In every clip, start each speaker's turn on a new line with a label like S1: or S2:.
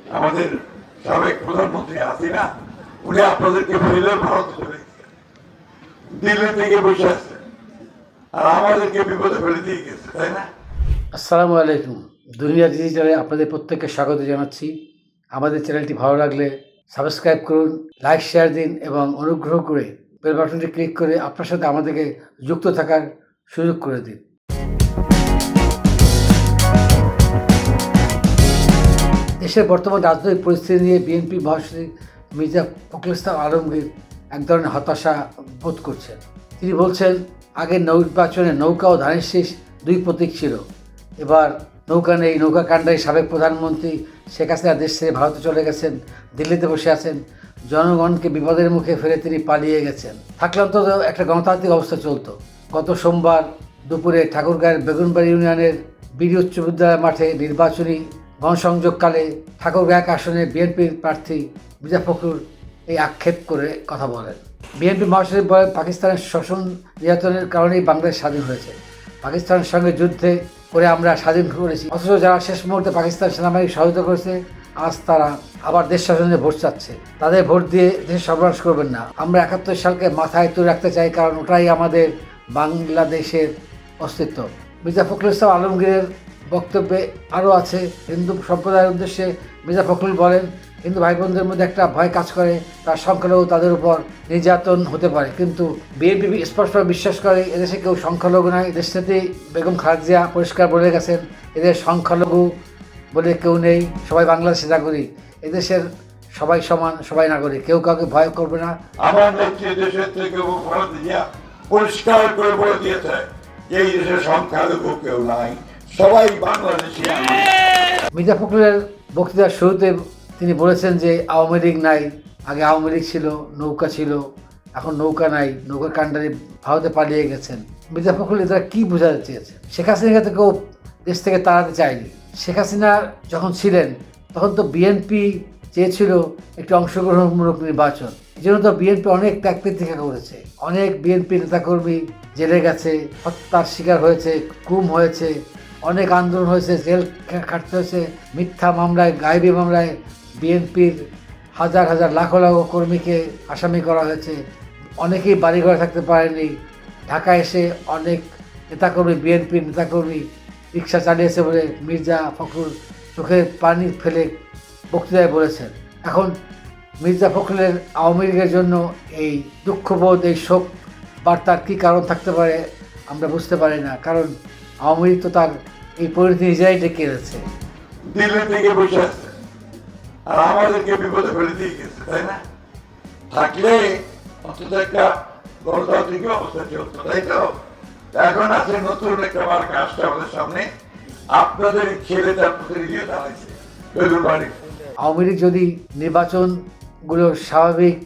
S1: আমাদের সাবেক প্রধানমন্ত্রী হাসিনা, উনি আপনাদেরকে ফেলে ভারত চলে দিল্লি থেকে বসে আছে। আর আমাদেরকে বিপদে ফেলে দিয়ে গেছে, তাই না?
S2: আসসালামু আলাইকুম। দুনিয়া ডিজিটালে আপনাদের প্রত্যেককে স্বাগত জানাচ্ছি। আমাদের চ্যানেলটি ভালো লাগলে সাবস্ক্রাইব করুন, লাইক, শেয়ার দিন এবং অনুগ্রহ করে বেল বাটনটি ক্লিক করে আপনার সাথে আমাদেরকে যুক্ত থাকার সুযোগ করে দিন। দেশের বর্তমান রাজনৈতিক পরিস্থিতি নিয়ে বিএনপি, মহাসচিব মির্জা ফখরুল ইসলাম আলমগীর এক ধরনের হতাশা বোধ করছেন। তিনি বলছেন, আগের নির্বাচনে নৌকা ও ধানের শীষ দুই প্রতীক ছিল। এবার নৌকা নেই, নৌকা কাণ্ডায় সাবেক প্রধানমন্ত্রী শেখ হাসিনা দেশ ছেড়ে ভারতে চলে গেছেন, দিল্লিতে বসে আছেন। জনগণকে বিপদের মুখে ফেলে তিনি পালিয়ে গেছেন। থাকলে অন্তত একটা গণতান্ত্রিক অবস্থা চলতো। গত সোমবার দুপুরে ঠাকুরগাঁয়ের বেগুনবাড়ি ইউনিয়নের বিডি উচ্চ বিদ্যালয় মাঠে নির্বাচনী গণসংযোগকালে ঠাকুরগাঁ আসনে বিএনপির প্রার্থী মির্জা ফখরুল এই আক্ষেপ করে কথা বলেন। বিএনপি মহাসচিব বলেন, পাকিস্তানের শোষণ নির্যাতনের কারণেই বাংলাদেশ স্বাধীন হয়েছে। পাকিস্তানের সঙ্গে যুদ্ধে করে আমরা স্বাধীন করেছি। অথচ যারা শেষ মুহূর্তে পাকিস্তান সেনাবাহিনী সহায়তা করেছে, আজ তারা আবার দেশ শাসনে ভোট চাচ্ছে। তাদের ভোট দিয়ে দেশ সর্বনাশ করবেন না। আমরা একাত্তর সালকে মাথায় তুলে রাখতে চাই, কারণ ওটাই আমাদের বাংলাদেশের অস্তিত্ব। মির্জা ফখরুল ইসলাম আলমগীরের বক্তব্যে আরও আছে। হিন্দু সম্প্রদায়ের উদ্দেশ্যে মির্জা ফখরুল বলেন, হিন্দু ভাই বোনদের মধ্যে একটা ভয় কাজ করে, তার সংখ্যালঘু তাদের উপর নির্যাতন হতে পারে। কিন্তু বিএনপি স্পষ্টভাবে বিশ্বাস করে, এদেশে কেউ সংখ্যালঘু নয়। দেশটাতে বেগম খালেদা পরিষ্কার বলে গেছেন, এদের সংখ্যালঘু বলে কেউ নেই, সবাই বাংলাদেশের নাগরিক। এদেশের সবাই সমান, সবাই নাগরিক। কেউ কাউকে ভয় করবে না।
S1: আমার নেত্রী থেকে পরিষ্কার করে বলে দিয়েছে এই দেশের সংখ্যালঘু কেউ নাই। সবাই বাংলাদেশি
S2: মির্জা ফখরুলের বক্তৃতার শুরুতে তিনি বলেছেন যে আওয়ামী লীগ নাই, আগে আওয়ামী লীগ ছিল, নৌকা ছিল, এখন নৌকা নাই, নৌকার কাণ্ডারে ভারতে পালিয়ে গেছেন। মির্জা ফখরুল এরা কী বোঝাতে চেয়েছেন? শেখ হাসিনাকে কেউ দেশ থেকে তাড়াতে চায়নি। শেখ হাসিনা যখন ছিলেন, তখন তো বিএনপি চেয়েছিল একটি অংশগ্রহণমূলক নির্বাচন। জন্য তো বিএনপি অনেক ত্যাগ প্রতীক্ষা করেছে। অনেক বিএনপি নেতাকর্মী জেলে গেছে, হত্যার শিকার হয়েছে গুম হয়েছে। অনেক আন্দোলন হয়েছে, জেল খাটতে হয়েছে, মিথ্যা মামলায় গায়েবী মামলায় বিএনপির হাজার হাজার লাখ লাখ কর্মীকে আসামি করা হয়েছে। অনেকেই বাড়িঘরে থাকতে পারেনি। ঢাকা এসে অনেক নেতাকর্মী, বিএনপির নেতাকর্মী রিক্সা চালিয়েছে বলে মির্জা ফখরুল চোখে পানি ফেলে বক্তৃতায় বলেছেন। এখন মির্জা ফখরুলের আওয়ামী লীগের জন্য এই দুঃখবোধ, এই শোক বার্তার কী কারণ থাকতে পারে আমরা বুঝতে পারি না। কারণ আওয়ামী লীগ তো তার এই পরিণতি নিজেরাই ডেকে এনেছে।
S1: দিল্লি থেকে বসে আছে। আর আমাদেরকে বিপদে ফেলে দিয়ে গেছে তাই না? থাকলে অন্তত একটা গণতান্ত্রিক অবস্থা চলতো তাই তো? এখন আছে নতুন একটা আসছে আমাদের সামনে। আপনাদের ছেলে তার দাঁড়াইছে
S2: আওয়ামী লীগ যদি নির্বাচনগুলো স্বাভাবিক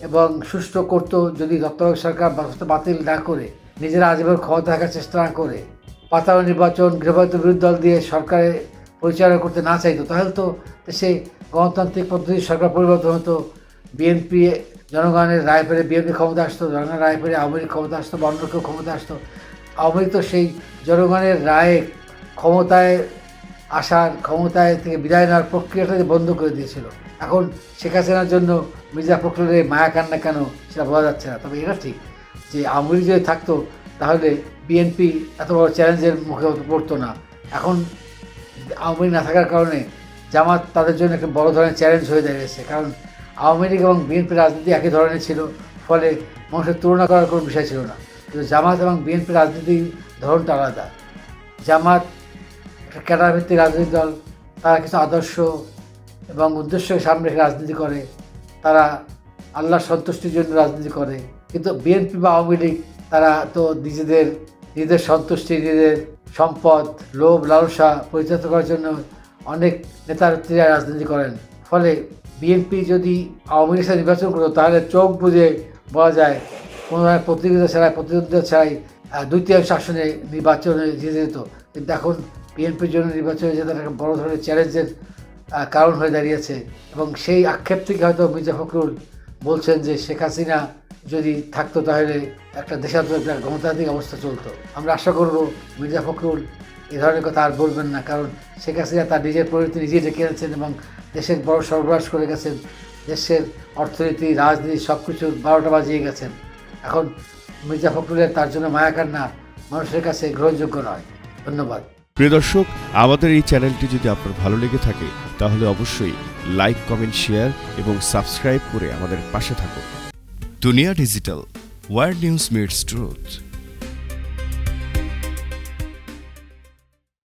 S2: এবং সুষ্ঠু করত যদি তত্ত্বাবধায়ক সরকার বাতিল না করে নিজেরা আজীবন ক্ষমতা থাকার চেষ্টা না করে পাতানো নির্বাচন, গৃহপালিত বিরোধী দল দিয়ে সরকারে পরিচালনা করতে না চাইতো, তাহলে তো দেশে গণতান্ত্রিক পদ্ধতির সরকার পরিবর্তন হতো। বিএনপি জনগণের রায় পেরে বিএনপি ক্ষমতা আসতো, জনগণের রায় পেরে আওয়ামী লীগ ক্ষমতা আসতো বা অন্য কেউ ক্ষমতা আসতো। আওয়ামী লীগ তো সেই জনগণের রায়ে ক্ষমতায় আসার, ক্ষমতায় থেকে বিদায় নেওয়ার প্রক্রিয়াটা যে বন্ধ করে দিয়েছিল। এখন শেখ হাসিনার জন্য মির্জা ফখরুলের মায়া কান্না কেন সেটা বোঝা যাচ্ছে না। তবে এটা ঠিক যে আওয়ামী লীগ যদি থাকতো তাহলে বিএনপি এত বড় চ্যালেঞ্জের মুখে পড়তো না। এখন আওয়ামী লীগ না থাকার কারণে জামাত তাদের জন্য একটা বড় ধরনের চ্যালেঞ্জ হয়ে দাঁড়িয়েছে। কারণ আওয়ামী লীগ এবং বিএনপি রাজনীতি একই ধরনের ছিল, ফলে মানুষের তুলনা করার কোনো বিষয় ছিল না। কিন্তু জামাত এবং বিএনপি রাজনীতির ধরনটা আলাদা। জামাত একটা ক্যাডার ভিত্তিক রাজনৈতিক দল, তারা কিছু আদর্শ এবং উদ্দেশ্যকে সামনে রেখে রাজনীতি করে, তারা আল্লাহর সন্তুষ্টির জন্য রাজনীতি করে। কিন্তু বিএনপি বা আওয়ামী লীগ তারা তো নিজেদের নিজেদের সন্তুষ্টি, নিজেদের সম্পদ, লোভ, লালসা পরিচালিত করার জন্য অনেক নেতানেত্রীরা রাজনীতি করেন। ফলে বিএনপি যদি আওয়ামী সাথে নির্বাচন করতো, তাহলে চোখ বুঝে বলা যায় কোনো ধরনের প্রতিযোগিতা ছাড়াই, প্রতিদ্বন্দ্বিতা ছাড়াই তৃতীয়াংশ আসনে নির্বাচনে জিতে যেত। কিন্তু এখন বিএনপির জন্য নির্বাচনে যেতে একটা বড় ধরনের চ্যালেঞ্জের কারণ হয়ে দাঁড়িয়েছে। এবং সেই আক্ষেপ থেকে হয়তো মির্জা ফখরুল বলছেন যে শেখ হাসিনা যদি থাকতো তাহলে একটা দেশাত্মক গণতান্ত্রিক অবস্থা চলতো। আমরা আশা করব মির্জা ফখরুল এ ধরনের কথা আর বলবেন না, কারণ শেখ হাসিনা তার নিজের পরিণতি নিজেই ডেকে এনেছেন এবং দেশের বড় সর্বনাশ করে গেছেন, দেশের অর্থনীতি, রাজনীতি সব কিছু বারোটা বাজিয়ে গেছেন। এখন মির্জা ফখরুলের তার জন্য মায়াকান্না মানুষের কাছে গ্রহণযোগ্য নয়। ধন্যবাদ।
S3: প্রিয় দর্শক, আমাদের এই চ্যানেলটি যদি আপনার ভালো লেগে থাকে, তাহলে অবশ্যই লাইক, কমেন্ট, শেয়ার এবং সাবস্ক্রাইব করে আমাদের পাশে থাকুন। Duniya digital world news meets truth.